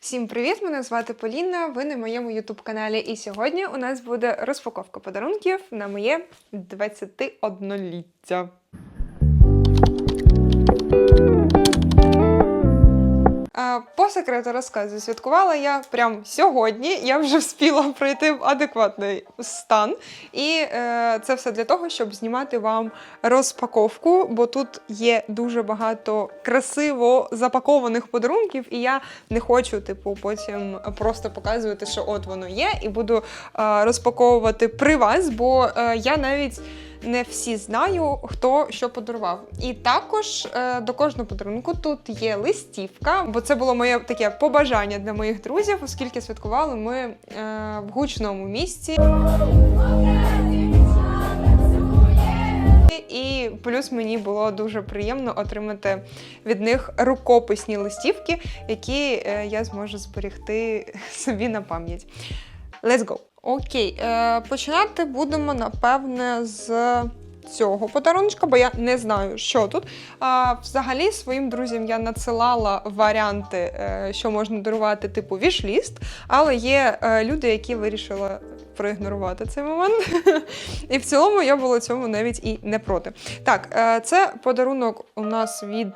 Всім привіт! Мене звати Поліна. Ви на моєму ютуб каналі. І сьогодні у нас буде розпаковка подарунків на моє 21-ліття. По секрету розказую, святкувала я прям сьогодні. Я вже вспіла пройти адекватний стан. І е, це все для того, щоб знімати вам розпаковку, бо тут є дуже багато красиво запакованих подарунків, і я не хочу, типу, потім просто показувати, що от воно є, і буду е, розпаковувати при вас, бо е, я навіть. Не всі знаю, хто що подарував. І також е, до кожного подарунку тут є листівка, бо це було моє таке побажання для моїх друзів, оскільки святкували ми е, в гучному місці. І плюс мені було дуже приємно отримати від них рукописні листівки, які е, я зможу зберегти собі на пам'ять. Let's go! Окей, е, починати будемо, напевне, з цього подарунка, бо я не знаю, що тут. А, взагалі, своїм друзям я надсилала варіанти, е, що можна дарувати, типу вішліст, але є е, люди, які вирішили проігнорувати цей момент. І в цілому я була цьому навіть і не проти. Так, е, це подарунок у нас від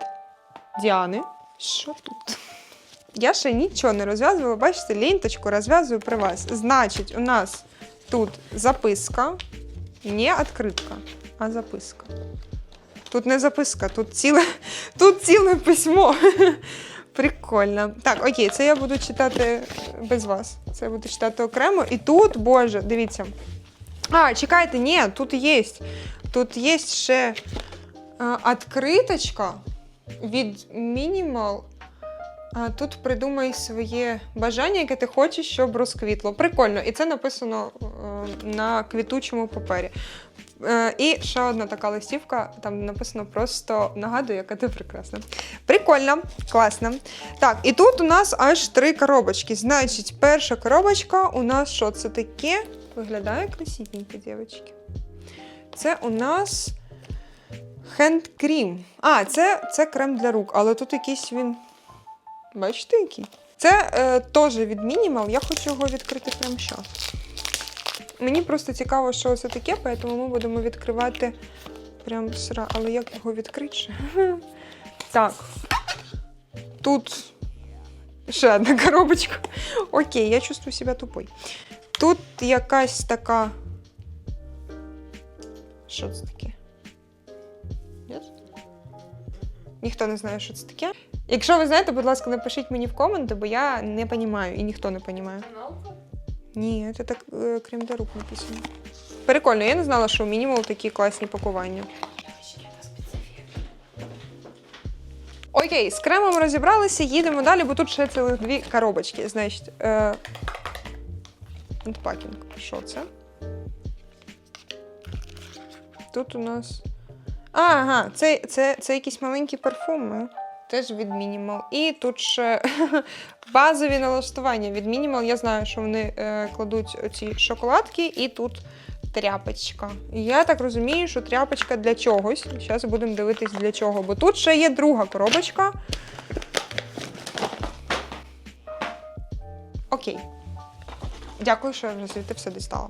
Діани. Що тут? Я ще нічого не розв'язувала. Бачите, ленточку розв'язую при вас. Значить, у нас тут записка, не відкритка, а записка. Тут не записка, тут ціле, тут ціле письмо. Прикольно. Так, окей, це я буду читати без вас. Це я буду читати окремо. І тут, боже, дивіться. А, чекайте, ні, тут є. Тут є ще е, відкриточка від Minimal. А тут придумай своє бажання, яке ти хочеш, щоб розквітло. Прикольно, і це написано е, на квітучому папері. Е, і ще одна така листівка, там написано просто нагадую, яка ти прекрасна. Прикольно, класно. Так, і тут у нас аж три коробочки. Значить, перша коробочка у нас що це таке? Виглядає красивенько, дівчатки. Це у нас хенд-крім. А, це, це крем для рук, але тут якийсь він. Бачите, який? Це е, теж від Minimal, я хочу його відкрити прямо зараз. Мені просто цікаво, що це таке, тому ми будемо відкривати прямо сра. Але як його відкрити? Так. Тут ще одна коробочка. Окей, я чувствую себе тупой. Тут якась така. Що це таке? Ніхто не знає, що це таке. Якщо ви знаєте, будь ласка, напишіть мені в коменти, бо я не розумію і ніхто не розуміє. Ні, це так е, крем для рук написано. Прикольно, я не знала, що у мінімал такі класні пакування. Окей, з кремом розібралися, їдемо далі, бо тут ще цілих дві коробочки. Значить, е... пакінг. Що це? Тут у нас. Ага, це, це, це якісь маленькі парфуми. Теж від Minimal. І тут ще базові налаштування від Minimal. Я знаю, що вони е, кладуть оці шоколадки, і тут тряпочка. Я так розумію, що тряпочка для чогось. Зараз будемо дивитись для чого. Бо тут ще є друга коробочка. Окей. Дякую, що я вже звідти все дістала.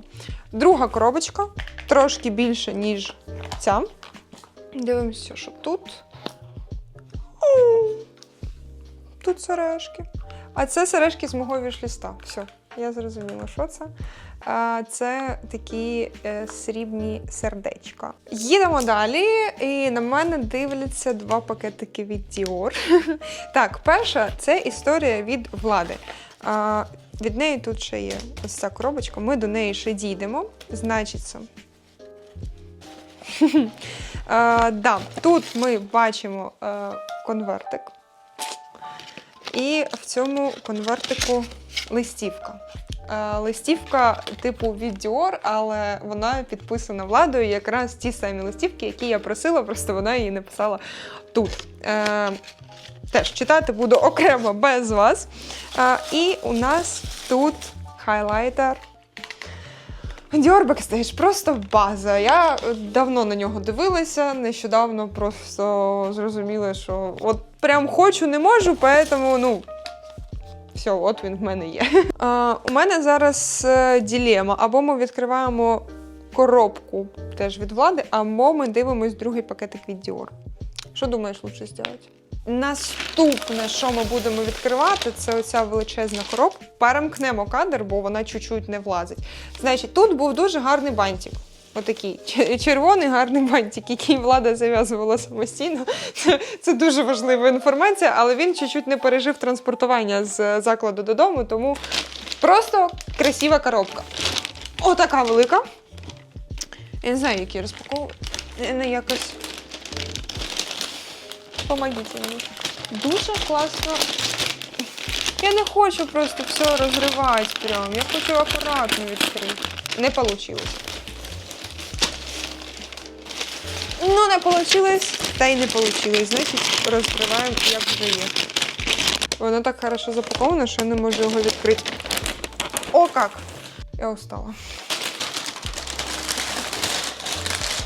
Друга коробочка трошки більше, ніж ця. Дивимося, що тут. Тут сережки. А це сережки з мого вішліста. Все, я зрозуміла, що це. Це такі е, срібні сердечка. Їдемо далі, і на мене дивляться два пакетики від Dior. Так, перша це історія від влади. Від неї тут ще є ось ця коробочка. Ми до неї ще дійдемо. Значиться. Е, да, Тут ми бачимо е, конвертик. І в цьому конвертику листівка. Е, листівка типу від Dior, але вона підписана владою якраз ті самі листівки, які я просила, просто вона її написала тут. Е, теж читати буду окремо без вас. Е, і у нас тут хайлайтер. Dior Backstage просто база. Я давно на нього дивилася, нещодавно просто зрозуміла, що от прям хочу, не можу, поэтому, ну, Все, от він в мене є. А, у мене зараз е, ділема. Або ми відкриваємо коробку теж від влади, або ми дивимось другий пакетик від Dior. Що думаєш лучше зробити? Наступне, що ми будемо відкривати, це оця величезна коробка. Перемкнемо кадр, бо вона чуть-чуть не влазить. Значить, тут був дуже гарний бантик. Отакий червоний гарний бантик, який влада зав'язувала самостійно. Це, дуже важлива інформація, але він чуть-чуть не пережив транспортування з закладу додому, тому просто красива коробка. Отака велика. Я не знаю, як її розпаковувати. Не якось. Помогіть мені. Дуже класно. Я не хочу просто все розривати прям. Я хочу акуратно відкрити. Не вийшло. Ну, не вийшло, та й не вийшло. Значить, розкриваємо, як вже є. Воно так хорошо запаковано, що я не можу його відкрити. О, як! Я устала.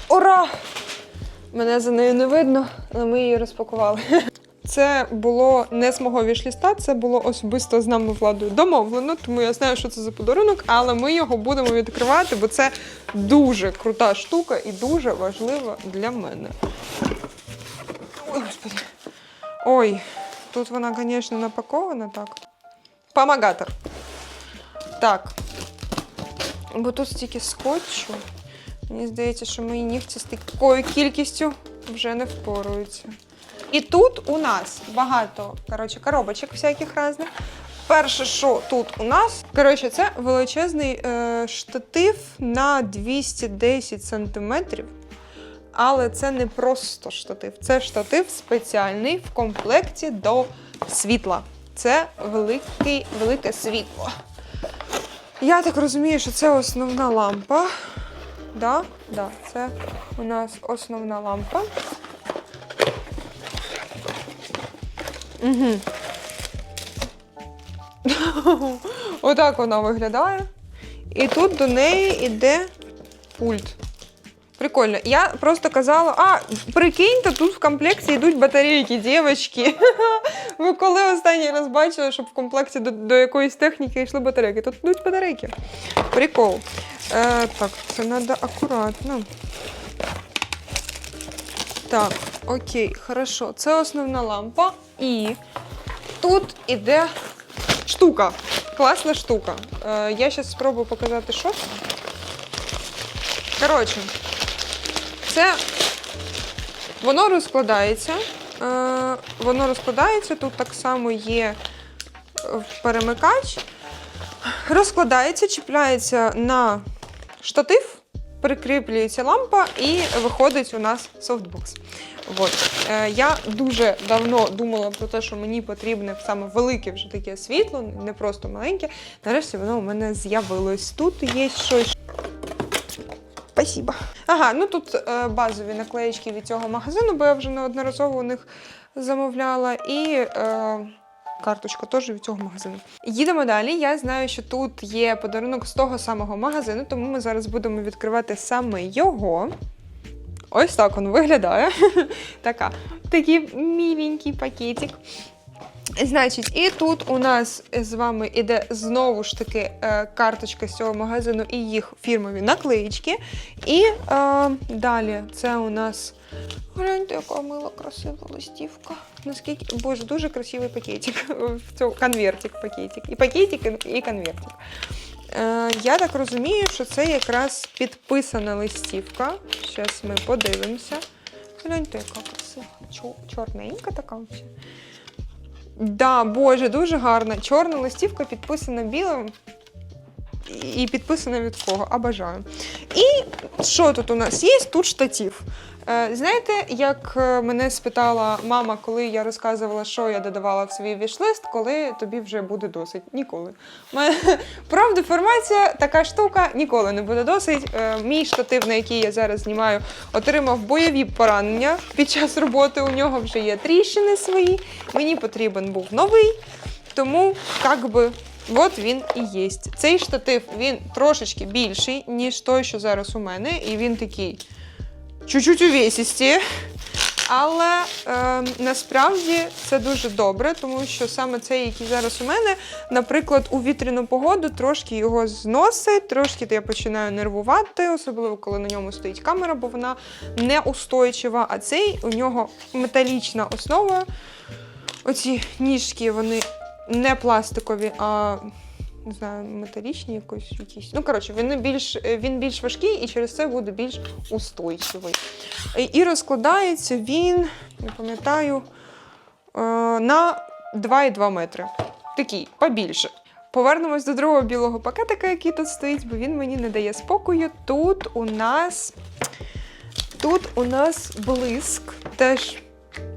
Ура! Мене за нею не видно, але ми її розпакували. Це було не з мого вішліста, це було особисто з нами владою домовлено, тому я знаю, що це за подарунок, але ми його будемо відкривати, бо це дуже крута штука і дуже важлива для мене. Ой, господи. Ой, тут вона, звісно, напакована так. Помагатор. Так. Бо тут стільки скотчу. Мені здається, що мої нігті з такою кількістю вже не впораються. І тут у нас багато коротше, коробочок всяких різних. Перше, що тут у нас, коротше, це величезний е, штатив на 210 сантиметрів. Але це не просто штатив, це штатив спеціальний в комплекті до світла. Це великий, велике світло. Я так розумію, що це основна лампа. Да, да, це у нас основна лампа. Угу. Отак вона виглядає. І тут до неї йде пульт. Прикольно. Я просто казала, а, прикиньте, тут в комплекті йдуть батарейки, дівчатки. Ви коли останній раз бачили, щоб в комплекті до, до якоїсь техніки йшли батарейки? Тут йдуть батарейки. Прикол. Е, так, це треба акуратно. Так, окей, хорошо. Це основна лампа. І тут іде штука. Класна штука. Е, я зараз спробую показати, що. Коротше, це воно розкладається. Е, воно розкладається. Тут так само є е, перемикач. Розкладається, чіпляється на штатив, прикріплюється лампа і виходить у нас софтбокс. От. Е, я дуже давно думала про те, що мені потрібне саме велике вже таке світло, не просто маленьке. Нарешті воно у мене з'явилось. Тут є щось. Спасибо. Ага, ну тут е, базові наклеїчки від цього магазину, бо я вже неодноразово у них замовляла. І е, карточка теж від цього магазину. Їдемо далі. Я знаю, що тут є подарунок з того самого магазину, тому ми зараз будемо відкривати саме його. Ось так він виглядає. така, такий міленький пакетик. Значить, і тут у нас з вами іде знову ж таки е, карточка з цього магазину і їх фірмові наклеїчки. І е, далі це у нас. Гляньте, яка мила, красива листівка. Наскільки. Боже, дуже красивий пакетик. Конвертик пакетик. І пакетик, і- конвертик. Е, я так розумію, що це якраз підписана листівка. Зараз ми подивимося. Гляньте, яка красива. Чор- Чорненька така. Да, боже, дуже гарна. Чорна листівка підписана білим. І підписана від кого? Обажаю. І що тут у нас є? Тут штатив. Е, знаєте, як е, мене спитала мама, коли я розказувала, що я додавала в свій вішлист, коли тобі вже буде досить? Ніколи. Мене- Правдеформація, така штука ніколи не буде досить. Е, мій штатив, на який я зараз знімаю, отримав бойові поранення. Під час роботи у нього вже є тріщини свої. Мені потрібен був новий. Тому, як би, от він і є. Цей штатив він трошечки більший, ніж той, що зараз у мене, і він такий чуть-чуть увесісті. Але е, насправді це дуже добре, тому що саме цей, який зараз у мене, наприклад, у вітряну погоду трошки його зносить, трошки я починаю нервувати, особливо коли на ньому стоїть камера, бо вона неустойчива. А цей у нього металічна основа. Оці ніжки, вони не пластикові, а не знаю, металічні якось якісь. Ну, коротше, він більш, він більш важкий і через це буде більш устойчивий. І- І розкладається він, не пам'ятаю, е, на 2,2 метри. Такий, побільше. Повернемось до другого білого пакетика, який тут стоїть, бо він мені не дає спокою. Тут у нас. Тут у нас блиск. Теж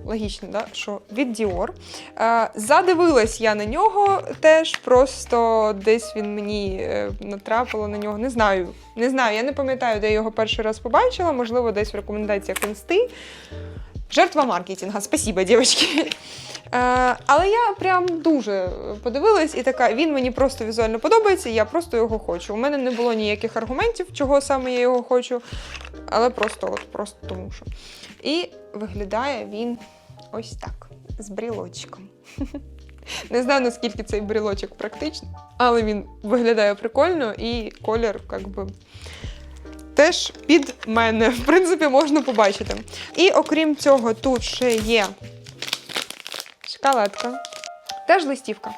логічно, да? що від Dior. Е, задивилась я на нього теж, просто десь він мені е, натрапило на нього. Не знаю. Не знаю, я не пам'ятаю, де я його перший раз побачила, можливо, десь в рекомендаціях інсти. Жертва маркетинга, спасибо, дівчатки. Е, але я прям дуже подивилась і така, він мені просто візуально подобається, я просто його хочу. У мене не було ніяких аргументів, чого саме я його хочу, але просто, от, просто тому що. І виглядає він ось так, з брілочком. Не знаю, наскільки цей брілочок практичний, але він виглядає прикольно і колір, як би. Теж під мене, в принципі, можна побачити. І окрім цього, тут ще є шоколадка. Теж листівка.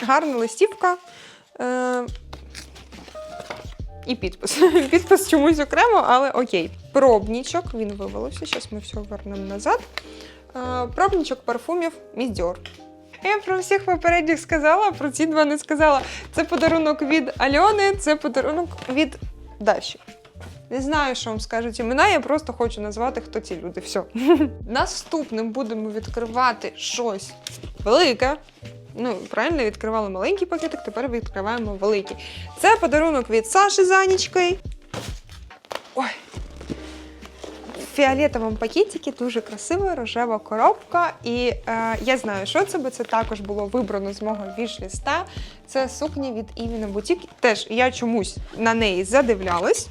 Гарна листівка. Е- і підпис. Підпис чомусь окремо, але окей. Пробнічок, він вивалився. Зараз ми все вернемо назад. Е, пробнічок парфумів Dior. Я про всіх попередніх сказала, про ці два не сказала. Це подарунок від Альони, це подарунок від Даші. Не знаю, що вам скажуть імена, я просто хочу назвати, хто ці люди. Все. Наступним будемо відкривати щось велике. Ну, правильно, відкривали маленький пакетик, тепер відкриваємо великий. Це подарунок від Саші з Анічкою. Ой. В фіолетовому пакетикі дуже красива рожева коробка. І е, я знаю, що це, бо це також було вибрано з мого віш-ліста. Це сукня від Івіна Бутік. Теж я чомусь на неї задивлялась.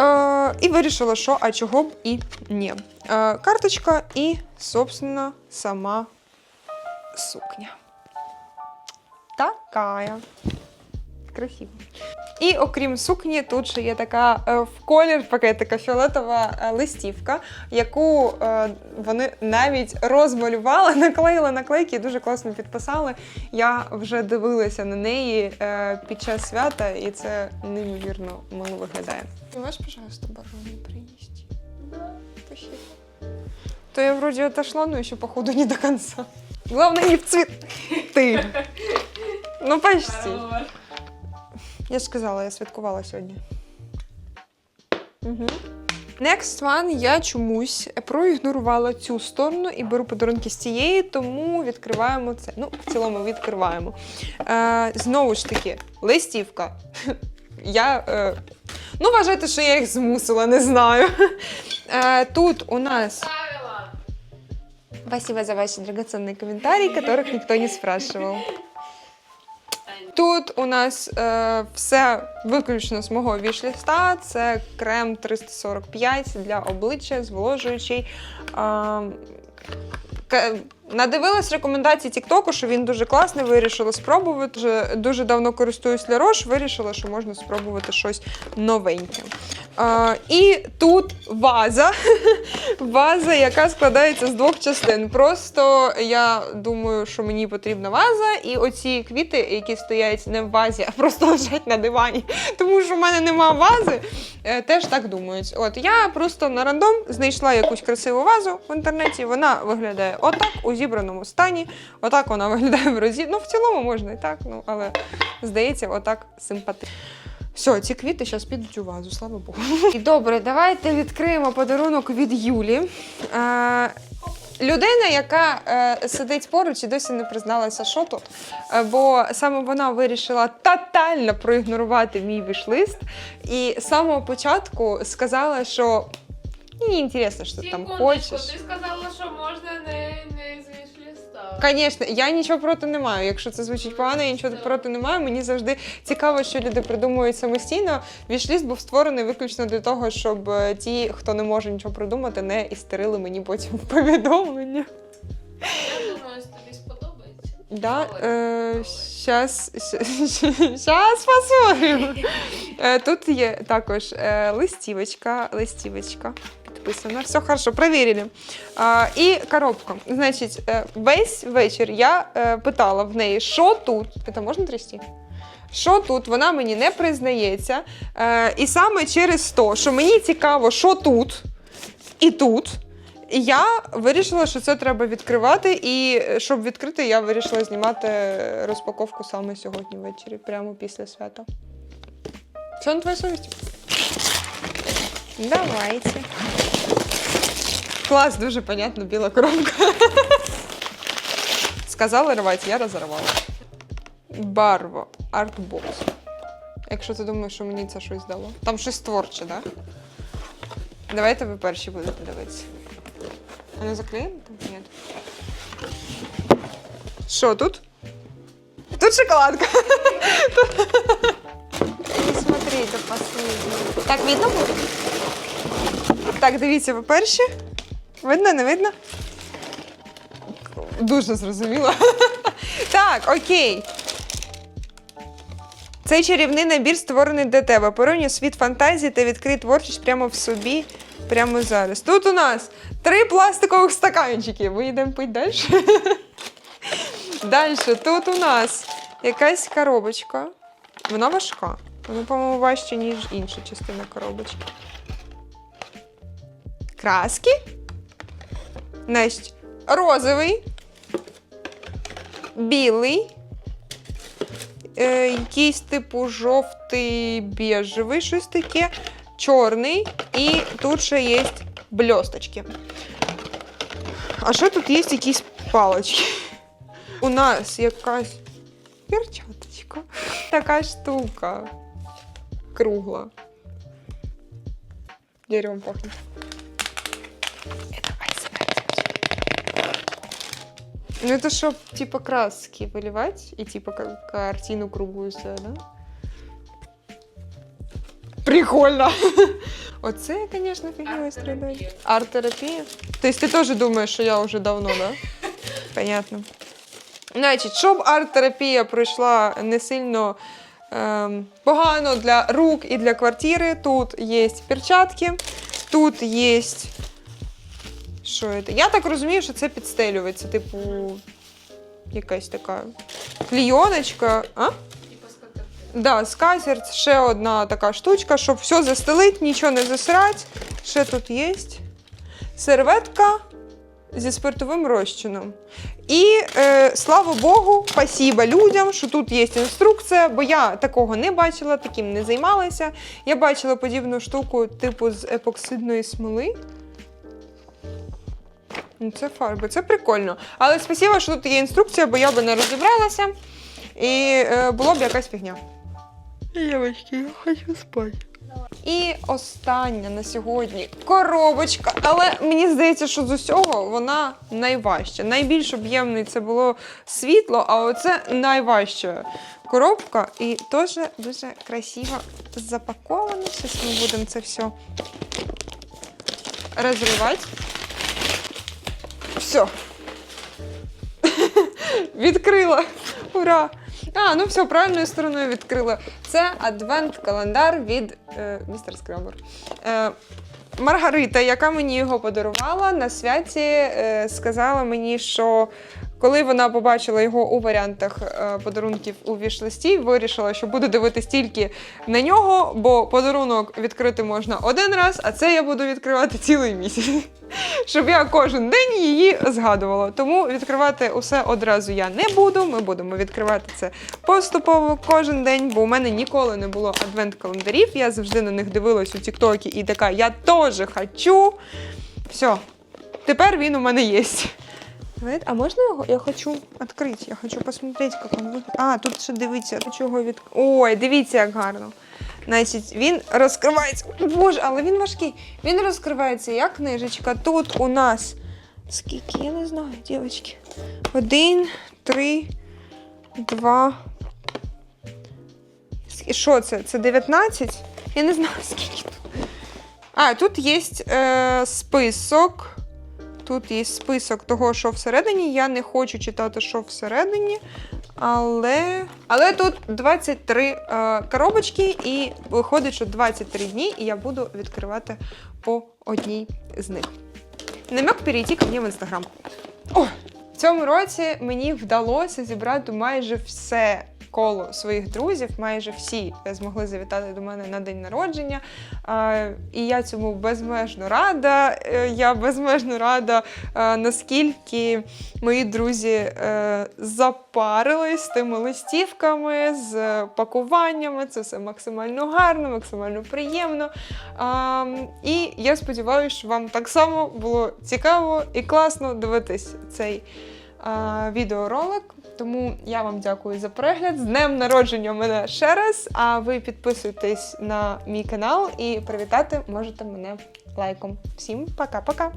Е, і вирішила, що а чого б і ні. Е, карточка і, собственно, сама сукня. Такая. Красиво. І окрім сукні, тут ще є така е, в колір пакетика фіолетова е, листівка, яку вони навіть розмалювали, наклеїли наклейки дуже класно підписали. Я вже дивилася на неї під час свята, і це неймовірно мило виглядає. Ти можеш, пожалуйста, боржомі принести? Да. Спасибо. То я вроде отошла, но еще походу не до конца. Главное не в цвет. Ты. Ну почти. Я ж сказала, я святкувала сьогодні. Угу. Next one я чомусь проігнорувала цю сторону і беру подарунки з цієї, тому відкриваємо це. Ну, в цілому відкриваємо. Е, знову ж таки, листівка. Я. Е, ну, вважайте, що я їх змусила, не знаю. Е, тут у нас. Спасибо за ваши драгоценные комментарии, которых никто не спрашивал. Тут у нас е, все виключно з мого вішліста. Це крем 345 для обличчя, зволожуючий. Е, надивилась рекомендації Тіктоку, що він дуже класний, вирішила спробувати. Дуже давно користуюсь Ля Рош, вирішила, що можна спробувати щось новеньке. Е, і тут ваза. Ваза, яка складається з двох частин. Просто я думаю, що мені потрібна ваза, і оці квіти, які стоять не в вазі, а просто лежать на дивані, тому що в мене нема вази, е, теж так думають. От я просто на рандом знайшла якусь красиву вазу в інтернеті. Вона виглядає отак у зібраному стані. Отак вона виглядає в розі. Ну, в цілому можна і так, ну але здається, отак симпатично. Все, ці квіти зараз підуть у вазу, слава Богу. І добре, давайте відкриємо подарунок від Юлі. Е, людина, яка е, сидить поруч і досі не призналася, що тут. Е, бо саме вона вирішила тотально проігнорувати мій вішлист. І з самого початку сказала, що мені не інтересно, що ти там Секундочку, хочеш. ти сказала, що можна Звісно, я нічого проти не маю. Якщо це звучить погано, я нічого проти не маю. Мені завжди цікаво, що люди придумують самостійно. Вішліст був створений виключно для того, щоб е, ті, хто не може нічого придумати, не істерили мені потім повідомлення. Я думаю, що тобі сподобається. Да, е, щас, щас посмотрим. Е, Тут є також е, листівочка, листівочка підписана. Все хорошо, перевірили. А, і коробка. Значить, е, весь вечір я е, питала в неї, що тут. Це можна трясти? Що тут? Вона мені не признається. Е, і саме через те, що мені цікаво, що тут і тут. Я вирішила, що це треба відкривати, і е, щоб відкрити, я вирішила знімати розпаковку саме сьогодні ввечері, прямо після свята. Все на твоя совість? Давайте. Клас, дуже понятно, біла коробка. Сказали рвати, я розірвала. Барво, артбокс. Якщо ти думаєш, що мені це щось дало. Там щось творче, так? Да? Давайте ви перші будете дивитися. Не заклеим? Нет. Що тут? Тут шоколадка. Смотрите последнее. Так, видно буде? Так, дивіться, ви перші. Видно, не видно? Дуже зрозуміло. Так, окей. Цей чарівний набір створений для тебе. Поринь світ фантазії та відкрий творчість прямо в собі, прямо зараз. Тут у нас три пластикових стаканчики. Ви йдемо пить далі. Далі, тут у нас якась коробочка. Вона важка. Вона, по-моєму, важче, ніж інша частина коробочки. Краски. Значить, розовий, білий, е, якийсь типу жовтий біжевий, щось таке, чорний, і тут ще є бльосточки. А що тут є якісь палочки? У нас якась перчаточка. Така штука. Кругла. Деревом пахнет. Это Ну, это чтоб, типа, краски выливать и, типа, как картину круглую сделать, да? Прикольно! Оце, я, конечно, фигня стріляю. Арт-терапія. Тобто ти теж думаєш, що я вже давно, да? Понятно. Значить, щоб арт-терапія пройшла не сильно ем, погано для рук і для квартири, тут є перчатки, тут є. Що це? Я так розумію, що це підстелюється, типу, якась така клійоночка. А? Да, скатерть, ще одна така штучка, щоб все застелить, нічого не засрать. Ще тут є серветка зі спиртовим розчином. І е, слава Богу, спасіба людям, що тут є інструкція, бо я такого не бачила, таким не займалася. Я бачила подібну штуку, типу з епоксидної смоли. Ну, Це фарби, це прикольно. Але спасибо, що тут є інструкція, бо я би не розібралася. І е, було б якась фігня. Девочки, я хочу спати. І остання на сьогодні коробочка. Але мені здається, що з усього вона найважча. Найбільш об'ємний це було світло, а оце найважча коробка. І теж дуже красиво запаковано. Зараз ми будемо це все розривати. Все. Відкрила. Ура! А, ну все, правильною стороною відкрила. Це адвент-календар від е, містер Скребер. Е, Маргарита, яка мені його подарувала на святі, е, сказала мені, що коли вона побачила його у варіантах е, подарунків у вішлисті, вирішила, що буду дивитись тільки на нього, бо подарунок відкрити можна один раз, а це я буду відкривати цілий місяць. Щоб я кожен день її згадувала. Тому відкривати усе одразу я не буду. Ми будемо відкривати це поступово кожен день, бо у мене ніколи не було адвент-календарів. Я завжди на них дивилась у Тіктокі і така, я теж хочу. Все, тепер він у мене є. А можна його? Я хочу відкрити. Я хочу посмотрети, як він виглядає. А, тут ще дивіться, до чого від. Ой, дивіться, як гарно. Значить, він розкривається. Боже, але він важкий. Він розкривається як книжечка. Тут у нас Скільки? Я не знаю, дівчатки. Один, три, два. Ск- Що це? Це 19? Я не знаю, скільки тут. А, тут є е, список. Тут є список того, що всередині. Я не хочу читати, що всередині. Але, але тут 23 е, коробочки, і виходить, що 23 дні, і я буду відкривати по одній з них. Намек перейти ко мені в інстаграм. О, в цьому році мені вдалося зібрати майже все коло своїх друзів. Майже всі змогли завітати до мене на день народження. І я цьому безмежно рада. Е, Я безмежно рада, е, наскільки мої друзі е, запарились з тими листівками, з пакуваннями. Це все максимально гарно, максимально приємно. І я сподіваюся, що вам так само було цікаво і класно дивитись цей відеоролик. Тому я вам дякую за перегляд. З днем народження мене ще раз. А ви підписуйтесь на мій канал і привітати можете мене лайком. Всім пока-пока!